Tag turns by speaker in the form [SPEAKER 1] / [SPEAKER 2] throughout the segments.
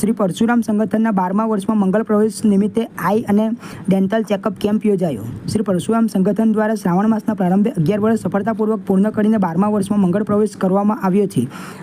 [SPEAKER 1] શ્રી પરશુરામ સંગઠનના બારમા વર્ષમાં મંગળ પ્રવેશ નિમિત્તે આઈ અને ડેન્ટલ ચેકઅપ કેમ્પ યોજાયો. શ્રી પરશુરામ સંગઠન દ્વારા શ્રાવણ માસના પ્રારંભે અગિયાર વર્ષ સફળતાપૂર્વક પૂર્ણ કરીને બારમા વર્ષમાં મંગળ પ્રવેશ કરવામાં આવ્યો છે.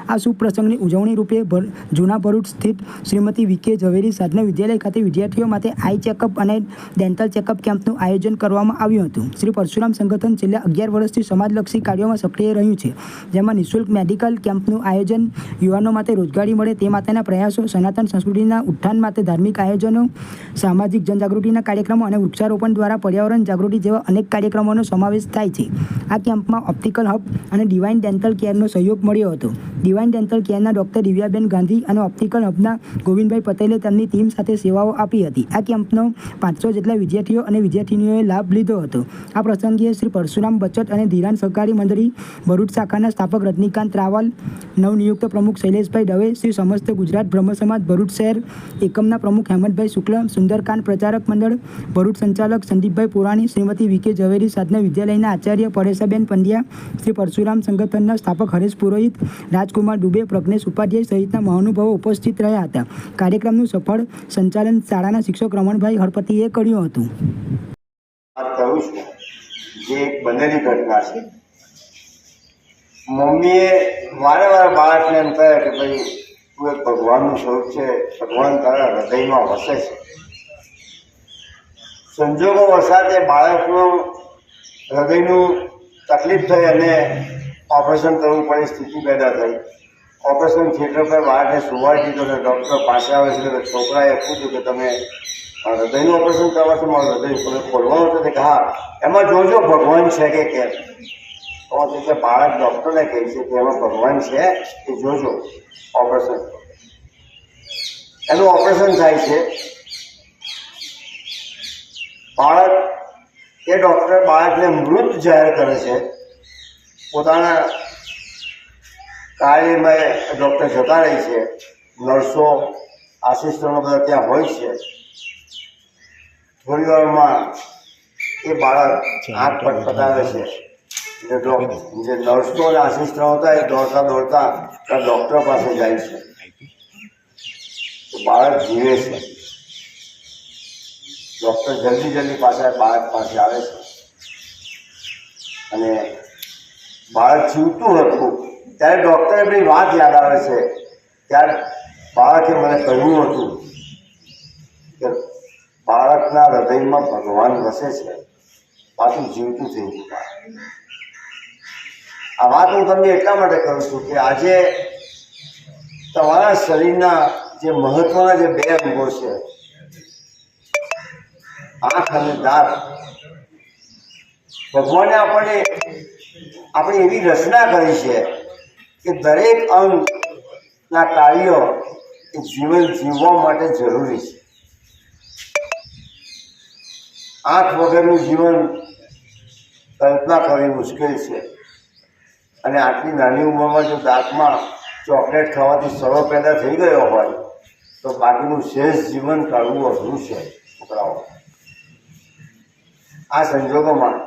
[SPEAKER 1] આ શુભ પ્રસંગની ઉજવણી રૂપે જૂના ભરૂચ સ્થિત શ્રીમતી વિકે ઝવેરી સાધના વિદ્યાલય ખાતે વિદ્યાર્થીઓ માટે આઈ ચેકઅપ અને ડેન્ટલ ચેકઅપ કેમ્પનું આયોજન કરવામાં આવ્યું હતું. શ્રી પરશુરામ સંગઠન છેલ્લા અગિયાર વર્ષથી સમાજલક્ષી કાર્યોમાં સક્રિય રહ્યું છે, જેમાં નિઃશુલ્ક મેડિકલ કેમ્પનું આયોજન યુવાનો માટે રોજગારી મળે તે માટેના પ્રયાસો સનાતન સંસ્કૃતિના ઉત્થાન માટે ધાર્મિક આયોજનો, સામાજિક જનજાગૃતિના કાર્યક્રમો અને વૃક્ષારોપણ દ્વારા પર્યાવરણ જાગૃતિ જેવા અનેક કાર્યક્રમોનો સમાવેશ થાય છે. આ કેમ્પમાં ઓપ્ટિકલ હબ અને ડિવાઇન ડેન્ટલ કેરનો સહયોગ મળ્યો હતો. ડિવાઇન ડેન્ટલ કેરના ડૉક્ટર દિવ્યાબેન ગાંધી અને ઓપ્ટિકલ હબના ગોવિંદભાઈ પટેલે તેમની ટીમ સાથે સેવાઓ આપી હતી. આ કેમ્પનો પાંચસો જેટલા વિદ્યાર્થીઓ અને વિદ્યાર્થીનીઓએ લાભ લીધો હતો. આ પ્રસંગે શ્રી પરશુરામ બચત અને ધિરાણ સહકારી મંડળી, ભરૂચ શાખાના સ્થાપક રજનીકાંત રાવલ, નવનિયુક્ત પ્રમુખ શૈલેષભાઈ દવે, શ્રી સમસ્ત ગુજરાત બ્રહ્મ સમાજ ભરૂચ શહેર. એકમના પ્રમુખ હેમંતભાઈ શુક્લ, સુંદરકાંડ પ્રચારક મંડળ, ભરૂચ સંચાલક સંદીપભાઈ પુરાણી, શ્રીમતી વિકે ઝવેરી સાધના વિદ્યાલયના આચાર્ય પરેશાબેન પંડ્યા, શ્રી પરશુરામ સંગઠનના સ્થાપક હરેશ પુરોહિત, રાજકુમાર દુબે પ્રજ્ઞેશ ઉપાધ્યાય સહિતના મહાનુભાવો ઉપસ્થિત રહ્યા હતા. કાર્યક્રમનું સફળ સંચાલન શાળાના શિક્ષક રમણભાઈ હળપતિએ કર્યું હતું.
[SPEAKER 2] વાત છું. બનેલી ઘટના છે. મમ્મીએ વારે વારે બાળકને એમ કહે કે ભાઈ તું એક ભગવાનનું સ્વરૂપ છે, ભગવાન તારા હૃદયમાં વસે છે. સંજોગો વસાતે બાળકનું હૃદયનું તકલીફ થઈ અને ઓપરેશન કરવું પડે, સ્થિતિ પેદા થઈ. ઓપરેશન થિયેટર પર બાળકને સુવાડી દીધો અને ડૉક્ટર પાસે આવે છે તો છોકરાએ પૂછ્યું કે તમે હૃદયનું ઓપરેશન કરવા છો, મારું હૃદય ખોલ- ખોલવાનું છે? કે હા, એમાં જોજો, ભગવાન છે કે કેમ? તો કે બાળક ડૉક્ટરને કહે છે કે એમાં ભગવાન છે એ જોજો ઓપરેશન. એનું ઓપરેશન થાય છે. બાળક એ ડૉક્ટર બાળકને મૃત જાહેર કરે છે. પોતાના કાર્યમાં ડૉક્ટર જતા રહે છે. નર્સો આસિસ્ટન્ટો બધા ત્યાં હોય છે. થોડી વારમાં એ બાળક આંખ પટપટાવે છે. ડોક- જે નર્સનો અને આસિસ્ટન્ટ હતા, એ દોડતા દોડતા ડૉક્ટર પાસે જાય છે. બાળક જીવે છે. ડૉક્ટર જલ્દી જલ્દી પાછા બાળક પાસે આવે છે. અને બાળક જીવતું હતું. ત્યારે ડૉક્ટરે બધી વાત યાદ આવે છે. ત્યારે બાળકે મને કહ્યું હતું કે બાળકના હૃદયમાં ભગવાન વસે છે. પાછું જીવતું થઈ ગયું. આ વાત હું તમને એટલા માટે કહું છું કે આજે તમારા શરીરના જે મહત્વના જે બે અંગો છે, આંખ અને દાંત, ભગવાને આપણને આપણી એવી રચના કરી છે કે દરેક અંગના કાર્યો એ જીવન જીવવા માટે જરૂરી છે. આંખ વગરનું જીવન કલ્પના કરવી મુશ્કેલ છે. અને આટલી નાની ઉંમરમાં જો દાંતમાં ચોકલેટ ખાવાથી સડો પેદા થઈ ગયો હોય, તો બાકીનું શેષ જીવન કાઢવું અઘરું છે, છોકરાઓ. આ સંજોગોમાં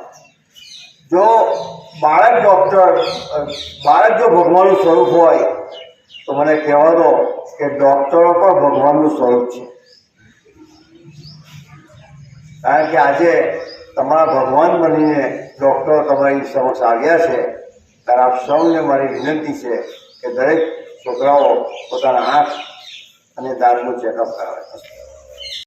[SPEAKER 2] જો બાળક ડૉક્ટર બાળક જો ભગવાનનું સ્વરૂપ હોય, તો મને કહેવા દો કે ડૉક્ટરો પણ ભગવાનનું સ્વરૂપ છે. કારણ કે આજે તમારા ભગવાન બનીને ડૉક્ટરો તમારી સમક્ષ આવ્યા છે ત્યારે આપ સૌને મારી વિનંતી છે કે દરેક છોકરાઓ પોતાના આંખ અને દાંતનું ચેકઅપ કરાવે.